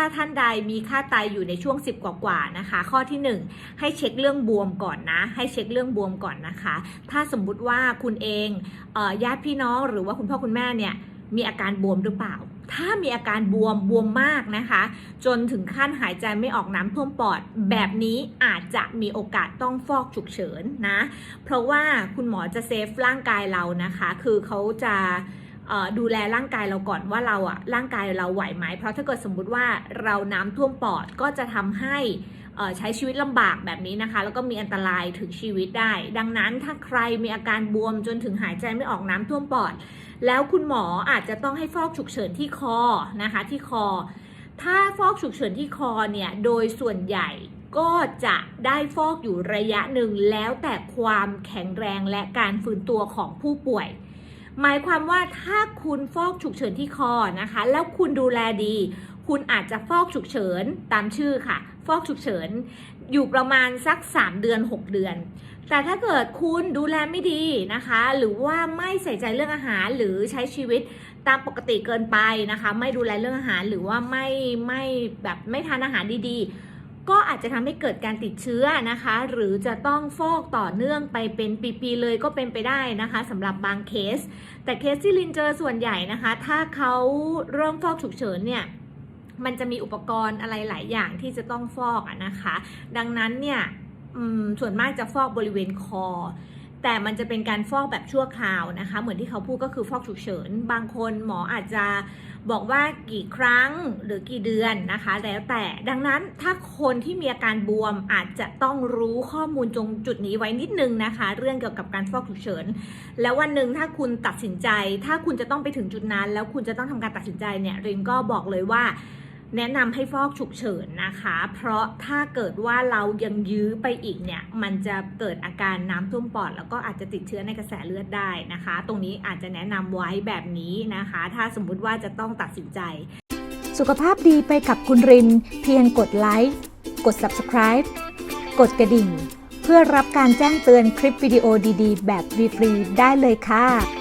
ถ้าท่านใดมีค่าไตอยู่ในช่วง 10 กว่าๆนะคะ ข้อที่ 1 ให้เช็คเรื่องบวมก่อนนะ ให้เช็คเรื่องบวมก่อนนะคะ ถ้าสมมุติว่าคุณเองเออญาติพี่น้องหรือว่าคุณพ่อคุณแม่เนี่ยมีอาการบวมหรือเปล่า ถ้ามีอาการบวมบวมมากนะคะ จนถึงขั้นหายใจไม่ออกน้ำท่วมปอด แบบนี้อาจจะมีโอกาสต้องฟอกฉุกเฉินนะ เพราะว่าคุณหมอจะเซฟร่างกายเรานะคะ คือเขาจะ ดูแลร่างกายเราก่อนว่าเราอะร่างกายเราไหวไหมเพราะถ้าเกิดสมมุติว่าเราน้ำท่วมปอดก็จะทำให้ใช้ชีวิตลำบากแบบนี้นะคะ แล้วก็มีอันตรายถึงชีวิตได้ ดังนั้นถ้าใครมีอาการบวมจนถึงหายใจไม่ออกน้ำท่วมปอด แล้วคุณหมออาจจะต้องให้ฟอกฉุกเฉินที่คอนะคะที่คอ ถ้าฟอกฉุกเฉินที่คอเนี่ยโดยส่วนใหญ่ก็จะได้ฟอกอยู่ระยะหนึ่งแล้วแต่ความแข็งแรงและการฟื้นตัวของผู้ป่วย หมายความว่าถ้าคุณฟอกฉุกเฉินที่คอนะคะ แล้วคุณดูแลดี คุณอาจจะฟอกฉุกเฉินตามชื่อค่ะ ฟอกฉุกเฉินอยู่ประมาณสัก 3 เดือน 6 เดือน แต่ถ้าเกิดคุณดูแลไม่ดีนะคะ หรือว่าไม่ใส่ใจเรื่องอาหารหรือใช้ชีวิตตามปกติเกินไปนะคะ ไม่ดูแลเรื่องอาหารหรือว่าไม่ไม่แบบไม่ทานอาหารดีๆ ก็อาจจะทำให้เกิดการติดเชื้อนะคะ หรือจะต้องฟอกต่อเนื่องไปเป็นปีๆเลยก็เป็นไปได้นะคะสำหรับบางเคส แต่เคสที่ลินเจอส่วนใหญ่นะคะ ถ้าเขาเริ่มฟอกฉุกเฉินเนี่ยมันจะมีอุปกรณ์อะไรหลายอย่างที่จะต้องฟอกอะนะคะ ดังนั้นเนี่ยส่วนมากจะฟอกบริเวณคอ แต่มันจะเป็นการฟอกแบบชั่วคราวนะคะ เหมือนที่เขาพูดก็คือฟอกฉุกเฉิน บางคนหมออาจจะบอกว่ากี่ครั้งหรือกี่เดือนนะคะ แล้วแต่ดังนั้นถ้าคนที่มีอาการบวมอาจจะต้องรู้ข้อมูลตรงจุดนี้ไว้นิดนึงนะคะ เรื่องเกี่ยวกับการฟอกฉุกเฉิน แล้ววันหนึ่งถ้าคุณตัดสินใจ ถ้าคุณจะต้องไปถึงจุดนั้น แล้วคุณจะต้องทำการตัดสินใจเนี่ยรินก็บอกเลยว่า แนะนำให้ฟอกฉุกเฉินนะคะ เพราะถ้าเกิดว่าเรายังยื้อไปอีกเนี่ย มันจะเกิดอาการน้ำท่วมปอด แล้วก็อาจจะติดเชื้อในกระแสเลือดได้นะคะ ตรงนี้อาจจะแนะนำไว้แบบนี้นะคะ ถ้าสมมุติว่าจะต้องตัดสินใจ สุขภาพดีไปกับคุณริน เพียงกดไลค์ กด subscribe กดกระดิ่ง เพื่อรับการแจ้งเตือนคลิปวิดีโอดีๆ แบบฟรีๆได้เลยค่ะ